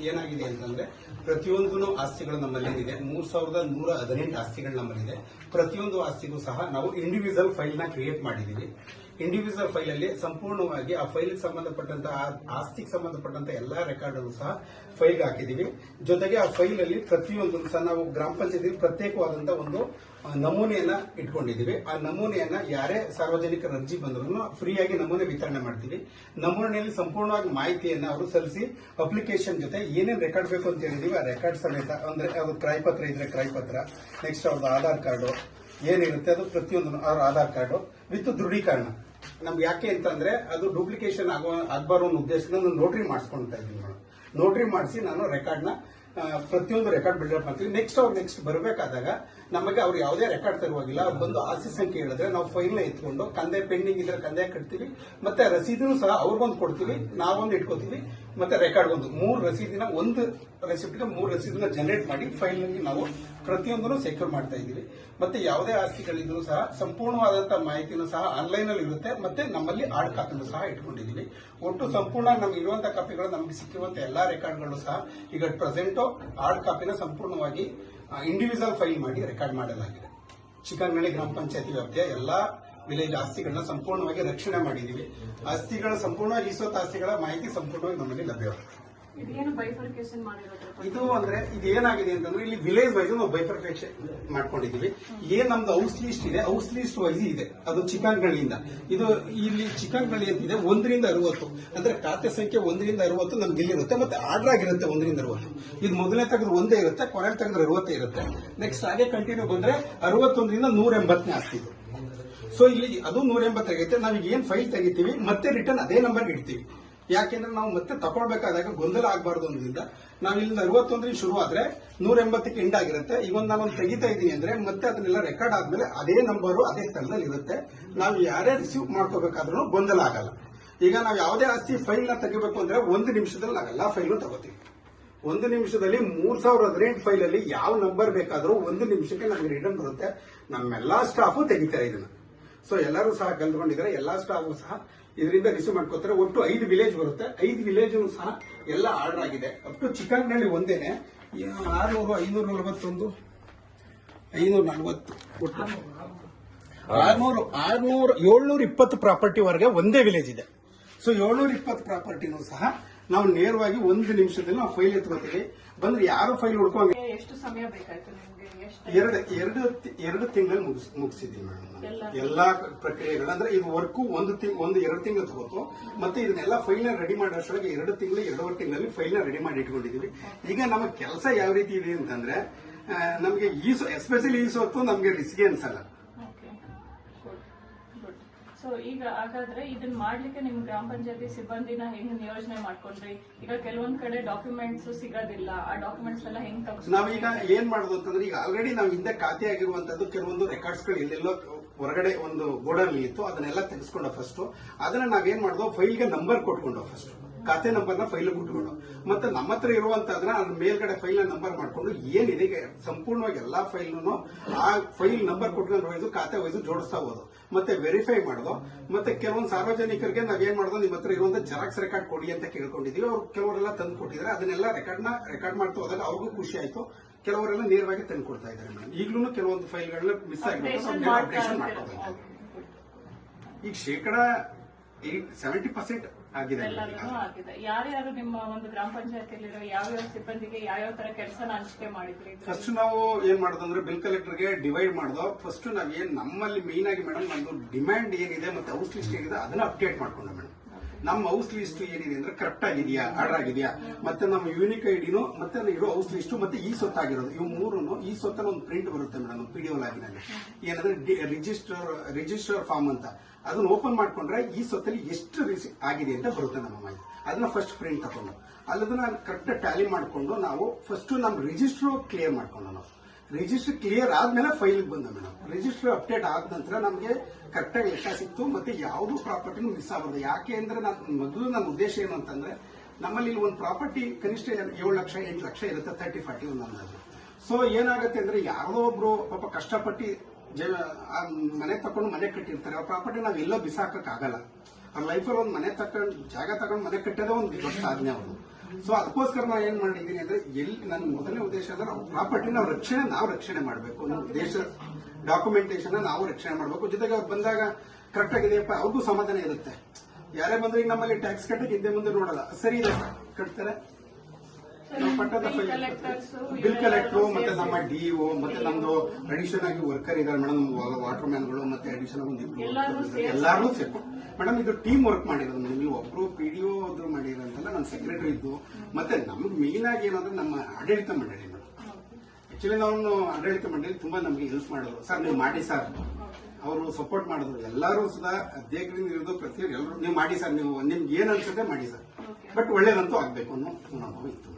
ಏನಾಗಿದೆ ಅಂತಂದ್ರೆ ಪ್ರತಿಯೊಂದು ಆಸ್ತಿಗಳು ನಮ್ಮಲ್ಲೇನಿದೆ ಮೂರ್ ಸಾವಿರದ ನೂರ ಹದಿನೆಂಟು ಆಸ್ತಿಗಳು ನಮ್ಮಲ್ಲಿದೆ. ಪ್ರತಿಯೊಂದು ಆಸ್ತಿಗೂ ಸಹ ನಾವು ಇಂಡಿವಿಜುವಲ್ ಫೈಲ್ನ ಕ್ರಿಯೇಟ್ ಮಾಡಿದೀವಿ ಇಂಡಿವಿಜುವಲ್ ಫೈಲ್ ಅಲ್ಲಿ ಸಂಪೂರ್ಣವಾಗಿ ಆ ಫೈಲ್ ಸಂಬಂಧಪಟ್ಟಂತ ಆಸ್ತಿಗೆ ಸಂಬಂಧಪಟ್ಟಂತ ಎಲ್ಲಾ ರೆಕಾರ್ಡ್ ಅನ್ನು ಸಹ ಫೈಲ್ ಹಾಕಿದೀವಿ. ಜೊತೆಗೆ ಆ ಫೈಲ್ ಅಲ್ಲಿ ಪ್ರತಿಯೊಂದು ಸಹ ನಾವು ಗ್ರಾಮ ಪಂಚಾಯತಿ ಪ್ರತ್ಯೇಕವಾದಂತ ಒಂದು ನಮೂನೆಯನ್ನ ಇಟ್ಕೊಂಡಿದೀವಿ. ಆ ನಮೂನೆಯನ್ನ ಯಾರೇ ಸಾರ್ವಜನಿಕರ ಅರ್ಜಿ ಬಂದ್ರು ಫ್ರೀಯಾಗಿ ನಮೂನೆ ವಿತರಣೆ ಮಾಡ್ತೀವಿ. ನಮೂನೆಯಲ್ಲಿ ಸಂಪೂರ್ಣವಾಗಿ ಮಾಹಿತಿಯನ್ನ ಅವರು ಸಲ್ಲಿಸಿ ಅಪ್ಲಿಕೇಶನ್ ಜೊತೆ ಏನೇನು ರೆಕಾರ್ಡ್ ಬೇಕು ಅಂತ ಹೇಳಿದೀವಿ. ಆ ರೆಕಾರ್ಡ್ ಸಮೇತ ಅಂದ್ರೆ ಅದು ಕ್ರಾಯಪತ್ರ ಇದ್ರೆ ಕ್ರಾಯಪತ್ರ ನೆಕ್ಸ್ಟ್ ಅವ್ರದ್ದು ಆಧಾರ್ ಕಾರ್ಡು, ಏನಿರುತ್ತೆ ಅದು ಪ್ರತಿಯೊಂದು ಅವ್ರ ಆಧಾರ್ ಕಾರ್ಡು, ವಿತ್ ದೃಢೀಕರಣ ನಮ್ಗೆ ಯಾಕೆ ಅಂತಂದ್ರೆ ಅದು ಡೂಪ್ಲಿಕೇಶನ್ ಆಗೋ ಆಗ್ಬಾರೋ ಅನ್ನೋ ಉದ್ದೇಶದಿಂದ ನಾನು ನೋಟ್ರಿ ಮಾಡಿಸ್ಕೊಳ್ತಾ ಇದ್ದೀನಿ ನೋಟ್ರಿ ಮಾಡಿಸಿ ನಾನು ರೆಕಾರ್ಡ್ನ ಪ್ರತಿಯೊಂದು ರೆಕಾರ್ಡ್ ಬಿಲ್ಡಪ್ ಮಾಡ್ತೀವಿ. ನೆಕ್ಸ್ಟ್ ಅವ್ರು ನೆಕ್ಸ್ಟ್ ಬರಬೇಕಾದಾಗ ನಮಗೆ ಅವ್ರು ಯಾವುದೇ ರೆಕಾರ್ಡ್ ತರುವಾಗಿಲ್ಲ. ಅವ್ರು ಬಂದು ಆಸ್ತಿ ಸಂಖ್ಯೆ ಹೇಳಿದ್ರೆ ನಾವು ಫೈಲ್ನ ಎತ್ಕೊಂಡು ಕಂದೆ ಪೆಂಡಿಂಗ್ ಇದ್ರೆ ಕಂದೆ ಕಟ್ತೀವಿ. ಮತ್ತೆ ರಸೀದಿನೂ ಸಹ ಅವ್ರಿಗೊಂದು ಕೊಡ್ತೀವಿ. ನಾವೊಂದು ಇಟ್ಕೋತೀವಿ. ಮತ್ತೆ ರೆಕಾರ್ಡ್ ಒಂದು. ಮೂರು ರಸೀದಿನ ಒಂದು ರೆಸಿಪ್ಟ್ಗೆ ಮೂರು ರಸೀದಿನ ಜನರೇಟ್ ಮಾಡಿ ಫೈಲ್ನಲ್ಲಿ ನಾವು ಪ್ರತಿಯೊಂದನ್ನು ಸೆಕ್ಯೂರ್ ಮಾಡ್ತಾ ಇದ್ದೀವಿ. ಮತ್ತೆ ಯಾವುದೇ ಆಸ್ತಿಗಳಿದ್ರು ಸಹ ಸಂಪೂರ್ಣವಾದಂತಹ ಮಾಹಿತಿನೂ ಸಹ ಆನ್ಲೈನ್ ಅಲ್ಲಿ ಇರುತ್ತೆ. ಮತ್ತೆ ನಮ್ಮಲ್ಲಿ ಆಡ್ ಕಾಪಿನೂ ಸಹ ಇಟ್ಕೊಂಡಿದ್ದೀವಿ. ಒಟ್ಟು ಸಂಪೂರ್ಣ ನಮ್ಗೆ ಇರುವಂತಹ ಕಾಪಿಗಳು ನಮಗೆ ಸಿಕ್ಕಿರುವಂತಹ ಎಲ್ಲಾ ರೆಕಾರ್ಡ್ಗಳು ಸಹ ಈಗ ಪ್ರೆಸೆಂಟ್ ಹಾರ್ಡ್ ಕಾಪಿನ ಸಂಪೂರ್ಣವಾಗಿ ಇಂಡಿವಿಜುವಲ್ ಫೈಲ್ ಮಾಡಿ ರೆಕಾರ್ಡ್ ಮಾಡಲಾಗಿದೆ. ಚಿಕ್ಕನಹಳ್ಳಿ ಗ್ರಾಮ ಪಂಚಾಯತಿ ವ್ಯಾಪ್ತಿಯ ಎಲ್ಲಾ ವಿಲೇಜ್ ಆಸ್ತಿಗಳನ್ನ ಸಂಪೂರ್ಣವಾಗಿ ರಕ್ಷಣೆ ಮಾಡಿದ್ದೀವಿ. ಆಸ್ತಿಗಳ ಸಂಪೂರ್ಣವಾಗಿ ಈಸೋತ್ ಆಸ್ತಿಗಳ ಮಾಹಿತಿ ಸಂಪೂರ್ಣವಾಗಿ ಬೈಫರ್ಕೇಶನ್ ಮಾಡಿರೋದು ಇದು ಅಂದ್ರೆ ಇದು ಏನಾಗಿದೆ ಅಂತಂದ್ರೆ ಇಲ್ಲಿ ವಿಲೇಜ್ ವೈಸ್ ನಾವು ಬೈಪರ್ಫೆಕ್ಷನ್ ಮಾಡ್ಕೊಂಡಿದೀವಿ ಏನ್ ನಮ್ದು ಹೌಸ್ ಲಿಸ್ಟ್ ಇದೆ ಹೌಸ್ ಲಿಸ್ಟ್ ವೈಸ್ ಇದೆ. ಅದು ಚಿಕನ್ ಗಳಿಯಿಂದ ಇದು ಇಲ್ಲಿ ಚಿಕನ್ ಚಿಕನ್ಗಳಿ ಅಂತಿದೆ ಒಂದರಿಂದ ಅರವತ್ತು. ಅಂದ್ರೆ ಖಾತೆ ಸಂಖ್ಯೆ ಒಂದರಿಂದ ಅರವತ್ತು ನಮ್ಗೆ ಇಲ್ಲಿರುತ್ತೆ, ಮತ್ತೆ ಆರ್ಡರ್ ಆಗಿರುತ್ತೆ ಒಂದರಿಂದ ಅರವತ್ತು. ಇದು ಮೊದಲನೇ ತೆಗೆದ್ರೆ ಒಂದೇ ಇರುತ್ತೆ ಕೊನೆ ತೆಗೆದ್ರೆ ಅರವತ್ತೇ ಇರುತ್ತೆ. ನೆಕ್ಸ್ಟ್ ಹಾಗೆ ಕಂಟಿನ್ಯೂ ಬಂದ್ರೆ ಅರವತ್ತೊಂದರಿಂದ ನೂರ ಎಂಬತ್ತನೇ ಆಸ್ತಿ ಸೊ ಇಲ್ಲಿ ಅದು ನೂರ ಎಂಬತ್ತಾಗೈತೆ ನಾವೀಗ ಏನ್ ಫೈಲ್ ತೆಗಿತೀವಿ, ಮತ್ತೆ ರಿಟರ್ನ್ ಅದೇ ನಂಬರ್ಗೆ ಇಡ್ತೀವಿ. ಯಾಕೆಂದ್ರೆ ನಾವು ಮತ್ತೆ ತಕೊಳ್ಬೇಕಾದಾಗ ಗೊಂದಲ ಆಗಬಾರ್ದು ಅನ್ನೋದ್ರಿಂದ ನಾವು ಇಲ್ಲಿಂದ ಅರವತ್ತೊಂದರಿಂದ ಶುರು ಆದ್ರೆ ನೂರ ಎಂಬತ್ತಕ್ಕೆ ಎಂಡ್ ಆಗಿರುತ್ತೆ. ಈಗ ಒಂದು ನಾನೊಂದು ತೆಗಿತಾ ಇದ್ದೀನಿ ಅಂದ್ರೆ ಮತ್ತೆ ಅದನ್ನೆಲ್ಲ ರೆಕಾರ್ಡ್ ಆದ್ಮೇಲೆ ಅದೇ ನಂಬರು ಅದೇ ಸ್ಥಳದಲ್ಲಿ ಇರುತ್ತೆ. ನಾವು ಯಾರೇ ರಿಸೀವ್ ಮಾಡ್ಕೋಬೇಕಾದ್ರೂ ಗೊಂದಲ ಆಗಲ್ಲ. ಈಗ ನಾವು ಯಾವುದೇ ಆಸ್ತಿ ಫೈಲ್ನ ತೆಗಿಬೇಕು ಅಂದ್ರೆ ಒಂದು ನಿಮಿಷದಲ್ಲಿ ನಾವೆಲ್ಲ ಫೈಲು ತಗೋತೀವಿ. ಒಂದು ನಿಮಿಷದಲ್ಲಿ ಮೂರ್ ಸಾವಿರದ ಹದಿನೆಂಟು ಫೈಲ್ ಅಲ್ಲಿ ಯಾವ ನಂಬರ್ ಬೇಕಾದ್ರೂ ಒಂದು ನಿಮಿಷಕ್ಕೆ ನಮಗೆ ರಿಟರ್ನ್ ಬರುತ್ತೆ. ನಮ್ಮೆಲ್ಲಾ ಸ್ಟಾಫು ತೆಗಿತಾರೆ ಇದನ್ನ. ಸೊ ಎಲ್ಲರೂ ಸಹ ಕಲ್ತ್ಕೊಂಡಿದ್ದಾರೆ ಎಲ್ಲಾ ಸ್ಟಾಫು ಸಹ ಇದರಿಂದ ರಿಸೀವ್ ಮಾಡ್ಕೋತಾರೆ ಒಟ್ಟು ಐದು ವಿಲೇಜ್ ಬರುತ್ತೆ. ಐದು ವಿಲೇಜ್ ಸಹ ಎಲ್ಲ ಆರ್ಡರ್ ಆಗಿದೆ. ಅಪ್ ಟು ಚಿಕನ್ನಲ್ಲಿ ಒಂದೇನೆ. ಆರ್ನೂರು, ಐನೂರ ನಲವತ್ತೊಂದು, ಐನೂರ ನಲವತ್ತು ಒಟ್ಟು. ಆರ್ನೂರು ಆರ್ನೂರು ಏಳ್ನೂರ ಇಪ್ಪತ್ತು ಪ್ರಾಪರ್ಟಿ ವರೆಗೆ ಒಂದೇ ವಿಲೇಜ್ ಇದೆ. ಸೊ ಏಳ್ನೂರ ಇಪ್ಪತ್ತು ಪ್ರಾಪರ್ಟಿನೂ ಸಹ ನಾವು ನೇರವಾಗಿ ಒಂದು ನಿಮಿಷದಲ್ಲಿ ನಾವು ಫೈಲ್ ಎತ್ಕೋತೀವಿ. ಬಂದ್ರೆ ಯಾರು ಫೈಲ್ ಹುಡ್ಕೊಂಡು ಎಷ್ಟು ಸಮಯ ಬೇಕಾಯ್ತು ನಿಮ್ಗೆ? ಎಷ್ಟು ಎರಡು ಎರಡು ತಿಂಗಳು ಎರಡು ತಿಂಗಳಲ್ಲಿ ಮುಗಿಸ್ ಮುಗಿಸಿದೀವಿ ಮೇಡಮ್ ಎಲ್ಲ? ಪ್ರಕ್ರಿಯೆಗಳು ಅಂದ್ರೆ ಇದು ವರ್ಕು ಒಂದು ತಿಂಗ್ ಒಂದು ಎರಡು ತಿಂಗಳು ತಗೋತು. ಮತ್ತೆ ಇದನ್ನೆಲ್ಲ ಫೈಲ್ನ ರೆಡಿ ಮಾಡೋಷ್ಟೊಳಗೆ ಎರಡು ತಿಂಗಳು ಎರಡೂವರೆ ತಿಂಗಳಲ್ಲಿ ಫೈಲ್ನ ರೆಡಿ ಮಾಡಿ ಇಟ್ಕೊಂಡಿದೀವಿ ಈಗ ನಮ್ಮ ಕೆಲಸ ಯಾವ ರೀತಿ ಇದೆ ಅಂತಂದ್ರೆ ನಮಗೆ ಈ ಎಸ್ಪೆಷಲಿ ಈ ಸೊತ್ತು ನಮಗೆ ರಿಸ್ಗೆ ಅನ್ಸಲ್ಲ ಸೊ ಈಗ ಹಾಗಾದ್ರೆ ಇದನ್ನ ಮಾಡ್ಲಿಕ್ಕೆ ನಿಮ್ ಗ್ರಾಮ ಪಂಚಾಯತಿ ಸಿಬ್ಬಂದಿನ ಹೆಂಗ್ ನಿಯೋಜನೆ ಮಾಡ್ಕೊಂಡ್ರಿ? ಈಗ ಕೆಲವೊಂದ್ ಕಡೆ ಡಾಕ್ಯುಮೆಂಟ್ಸ್ ಸಿಗೋದಿಲ್ಲ. ಆ ಡಾಕ್ಯುಮೆಂಟ್ಸ್ ಎಲ್ಲ ಹೆಂಗ್ ನಾವು ನಾವೀಗ ಏನ್ ಮಾಡುದು ಅಂತಂದ್ರೆ, ಈಗ ಆಲ್ರೆಡಿ ನಾವು ಹಿಂದೆ ಖಾತೆ ಆಗಿರುವಂತದ್ದು ಕೆಲವೊಂದು ರೆಕಾರ್ಡ್ಸ್ಗಳು ಎಲ್ಲೆಲ್ಲೋ ಹೊರಗಡೆ ಒಂದು ಗೋಡನ್ ಇತ್ತು. ಅದನ್ನೆಲ್ಲ ತೆಗೆಸ್ಕೊಂಡ ಫಸ್ಟ್ ಅದನ್ನ ನಾವೇನ್ ಫೈಲ್ ಫೈಲ್ಗೆ ನಂಬರ್ ಕೊಟ್ಕೊಂಡು ಫಸ್ಟ್ ಖಾತೆ ನಂಬರ್ನ ಫೈಲ್ ಕೊಟ್ಕೊಂಡು ಮತ್ತೆ ನಮ್ಮ ಹತ್ರ ಇರುವಂತಂದ್ರೆ ಅದ್ರ ಮೇಲ್ಗಡೆ ಫೈಲ್ ನಂಬರ್ ಮಾಡ್ಕೊಂಡು ಏನಿದೆ ಸಂಪೂರ್ಣವಾಗಿ ಎಲ್ಲಾ ಫೈಲ್ ಆ ಫೈಲ್ ನಂಬರ್ ಕೊಟ್ಕೊಂಡು ಹೋಯ್ದು ಖಾತೆ ವೈಸು ಜೋಡಿಸ್ತಾ ಹೋದು. ಮತ್ತೆ ವೆರಿಫೈ ಮಾಡೋದು. ಮತ್ತೆ ಕೆಲವೊಂದು ಸಾರ್ವಜನಿಕರಿಗೆ ನಾವೇನ್ ಮಾಡೋದು ನಿಮ್ಮ ಹತ್ರ ಇರುವಂತ ಜೆರಾಕ್ಸ್ ರೆಕಾರ್ಡ್ ಕೊಡಿ ಅಂತ ಕೇಳ್ಕೊಂಡಿದೀವಿ. ಅವ್ರು ಕೆಲವರೆಲ್ಲ ತಂದು ಕೊಟ್ಟಿದ್ರೆ. ಅದನ್ನೆಲ್ಲ ರೆಕಾರ್ಡ್ನ ರೆಕಾರ್ಡ್ ಮಾಡ್ತಾ ಹೋದಾಗ ಅವ್ರಿಗೂ ಖುಷಿ ಆಯ್ತು. ಕೆಲವರೆಲ್ಲ ನೇರವಾಗಿ ತಂದು ಕೊಡ್ತಾ ಇದ್ದಾರೆ ಮೇಡಮ್ ಈಗಲೂ ಕೆಲವೊಂದು ಫೈಲ್ಗಳನ್ನ ಮಿಸ್ ಆಗಿರೋದು ಅಪ್ಡೇಷನ್. ಮಾಡ್ಕೋತಾ ಇದ್ದಾರೆ. ಈಗ ಶೇಕಡ ಏಟ್ ಸೆವೆಂಟಿ ಪರ್ಸೆಂಟ್ ಎಲ್ಲದೂ ಆಗಿದೆ. ಯಾರ್ಯಾರು ನಿಮ್ಮ ಒಂದು ಗ್ರಾಮ ಪಂಚಾಯತಿಯಲ್ಲಿರೋ ಯಾವ್ಯಾವ ಸಿಬ್ಬಂದಿಗೆ ಯಾವ್ಯಾವ ತರ ಕೆಲಸನ ಹಂಚಿಕೆ ಮಾಡಿದ್ರಿ? ಫಸ್ಟ್ ನಾವು ಏನ್ ಮಾಡೋದಂದ್ರೆ ಬಿಲ್ ಕಲೆಕ್ಟರ್ಗೆ ಡಿವೈಡ್ ಮಾಡ್ದೋ. ಫಸ್ಟ್ ನಾವ್ ಏನ್ ನಮ್ಮಲ್ಲಿ ಮೇನ್ ಆಗಿ ಮೇಡಮ್ ನಮ್ದು ಡಿಮ್ಯಾಂಡ್ ಏನಿದೆ ಮತ್ತೆ ಔಟ್ ಲಿಸ್ಟ್ ಏನಿದೆ ಅದನ್ನ ಅಪ್ಡೇಟ್ ಮಾಡ್ಕೊಂಡು ಮೇಡಮ್ ನಮ್ಮ ಹೌಸ್ ಲಿಸ್ಟ್ ಏನಿದೆ ಅಂದ್ರೆ ಕರೆಕ್ಟ್ ಆಗಿದೆಯಾ ಆರ್ಡರ್ ಆಗಿದೆಯಾ? ಮತ್ತೆ ನಮ್ಮ ಯೂನಿಕ್ ಐಡಿನೂ ಮತ್ತೆ ಇರೋ ಹೌಸ್ ಲಿಸ್ಟ್ ಮತ್ತೆ ಈ ಸೊತ್ತಾಗಿರೋದು. ಇವು ಮೂರನ್ನು ಈ ಸೊತ್ತಲ್ಲ ಒಂದು ಪ್ರಿಂಟ್ ಬರುತ್ತೆ ಮೇಡಮ್ ಪಿ ಡಿ ಲಾಗಿನಲ್ಲಿ ಏನಂದ್ರೆ ರಿಜಿಸ್ಟರ್ ರಿಜಿಸ್ಟರ್ ಫಾರ್ಮ್ ಅಂತ. ಅದನ್ನ ಓಪನ್ ಮಾಡ್ಕೊಂಡ್ರೆ ಈ ಸೊತ್ತಲ್ಲಿ ಎಷ್ಟು ಆಗಿದೆ ಅಂತ ಬರುತ್ತೆ ನಮ್ಮ ಮಾಹಿತಿ. ಅದನ್ನ ಫಸ್ಟ್ ಪ್ರಿಂಟ್ ತಗೊಂಡು ಅಲ್ಲದನ್ನ ಕರೆಕ್ಟ್ ಟ್ಯಾಲಿ ಮಾಡಿಕೊಂಡು ನಾವು ಫಸ್ಟ್ ನಮ್ಮ ರಿಜಿಸ್ಟರ್ ಕ್ಲಿಯರ್ ಮಾಡ್ಕೊಂಡು ನಾವು. ರಿಜಿಸ್ಟರ್ ಕ್ಲಿಯರ್ ಆದ್ಮೇಲೆ ಫೈಲ್ ಬಂದ ಮೇಡಮ್. ರಿಜಿಸ್ಟರ್ ಅಪ್ಡೇಟ್ ಆದ ನಂತರ ನಮಗೆ ಕರೆಕ್ಟಾಗಿ ಲೆಕ್ಕ ಸಿಕ್ತು ಮತ್ತೆ ಯಾವುದು ಪ್ರಾಪರ್ಟಿನೂ ಮಿಸ್ ಆಗಬಾರ್ದು. ಯಾಕೆ ಅಂದ್ರೆ ನಾನು, ಮೊದಲು ನನ್ನ ಉದ್ದೇಶ ಏನು ಅಂತಂದ್ರೆ ನಮ್ಮಲ್ಲಿ ಒಂದು ಪ್ರಾಪರ್ಟಿ ಕನಿಷ್ಠ ಏಳು ಲಕ್ಷ, ಎಂಟು ಲಕ್ಷ ಇರುತ್ತೆ ತರ್ಟಿ ಫಾರ್ಟಿ ಒಂದು ಅಂದಾಜು. ಸೊ ಏನಾಗುತ್ತೆ ಅಂದ್ರೆ ಯಾರೋ ಒಬ್ರು ಪಾಪ ಕಷ್ಟಪಟ್ಟು ಮನೆ ತಕೊಂಡು ಮನೆ ಕಟ್ಟಿರ್ತಾರೆ. ಆ ಪ್ರಾಪರ್ಟಿ ನಾವು ಎಲ್ಲೋ ಬಿಸಾಕಾಗಲ್ಲ ಆಗಲ್ಲ ಅವ್ರ ಲೈಫಲ್ಲಿ ಒಂದು ಮನೆ ತಕೊಂಡು, ಜಾಗ ತಗೊಂಡು ಮನೆ ಕಟ್ಟೋದೇ ಒಂದು ದೊಡ್ಡ ಸಾಧನೆ ಅವರು ಸೊ ಅದಕ್ಕೋಸ್ಕರ ನಾನು ಏನ್ ಮಾಡಿದ್ದೀನಿ ಅಂದ್ರೆ, ಎಲ್ಲಿ ನನ್ನ ಮೊದಲನೇ ಉದ್ದೇಶ ಅಂದ್ರೆ ಪ್ರಾಪರ್ಟಿ ನಾವು ರಕ್ಷಣೆ ನಾವು ರಕ್ಷಣೆ ಮಾಡಬೇಕು. ದೇಶ ಡಾಕ್ಯುಮೆಂಟೇಶನ್ ನಾವು ರಕ್ಷಣೆ ಮಾಡಬೇಕು. ಜೊತೆಗೆ ಅವ್ರು ಬಂದಾಗ ಕರೆಕ್ಟ್ ಆಗಿದೆಯಪ್ಪ ಅವ್ರಿಗೂ ಸಮಾಧಾನ ಇರುತ್ತೆ. ಯಾರೇ ಬಂದ್ರೆ ಈಗ ನಮ್ಮಲ್ಲಿ ಟ್ಯಾಕ್ಸ್ ಕಟ್ಟಕ್ಕೆ ಹಿಂದೆ ಮುಂದೆ ನೋಡಲ್ಲ. ಸರಿ ಇದೆ, ಕಟ್ತಾರೆ. ಪಟ್ಟದ ಬಿಲ್ ಕಲೆಕ್ಟರ್ ಮತ್ತೆ ನಮ್ಮ ಡಿಒ ಮತ್ತೆ ನಮ್ದು ಅಡಿಷನ್ ಆಗಿ ವರ್ಕರ್ ಇದ್ದಾರೆ ಮೇಡಮ್ ವಾಟರ್ ಮ್ಯಾನ್ಗಳು ಮತ್ತೆ ಅಡಿಷನ್ ಒಂದು ಎಲ್ಲಾರು. ಸೇರ್ಕೊಂಡು ಮೇಡಮ್ ಇದು ಟೀಮ್ ವರ್ಕ್ ಮಾಡಿರೋದು ನೀವು ಒಬ್ರು ಪಿ ಡಿ ಒ ಮಾಡಿರೋದಲ್ಲ ನಮ್ಮ ಸೆಕ್ರೆಟರಿ ಇದ್ದು. ಮತ್ತೆ ನಮ್ಗೆ ಮೇನ್ ಆಗಿ ಏನಂದ್ರೆ ನಮ್ಮ ಆಡಳಿತ ಮಂಡಳಿ ಮೇಡಮ್. ಆಕ್ಚುಲಿ ನಾವು ಆಡಳಿತ ಮಂಡಳಿ ತುಂಬಾ ನಮಗೆ ಹೆಲ್ಪ್ ಮಾಡಿದ್ರು ಸರ್ ನೀವು ಮಾಡಿ ಸರ್. ಅವರು ಸಪೋರ್ಟ್ ಮಾಡಿದ್ರು. ಎಲ್ಲರೂ ಸುಧಾ ಅಧ್ಯಕ್ಷರಿಂದ ಇರೋದು ಪ್ರತಿಯೊಂದು ಎಲ್ಲರೂ ನೀವು ಮಾಡಿ ಸರ್ ನೀವು ನಿಮ್ಗೆ ಏನ್ ಅನ್ಸುತ್ತೆ ಮಾಡಿ ಸರ್. ಬಟ್ ಒಳ್ಳೇದಂತೂ ಆಗ್ಬೇಕು ಅನ್ನೋ ಮನೋಭಾವ ಇತ್ತು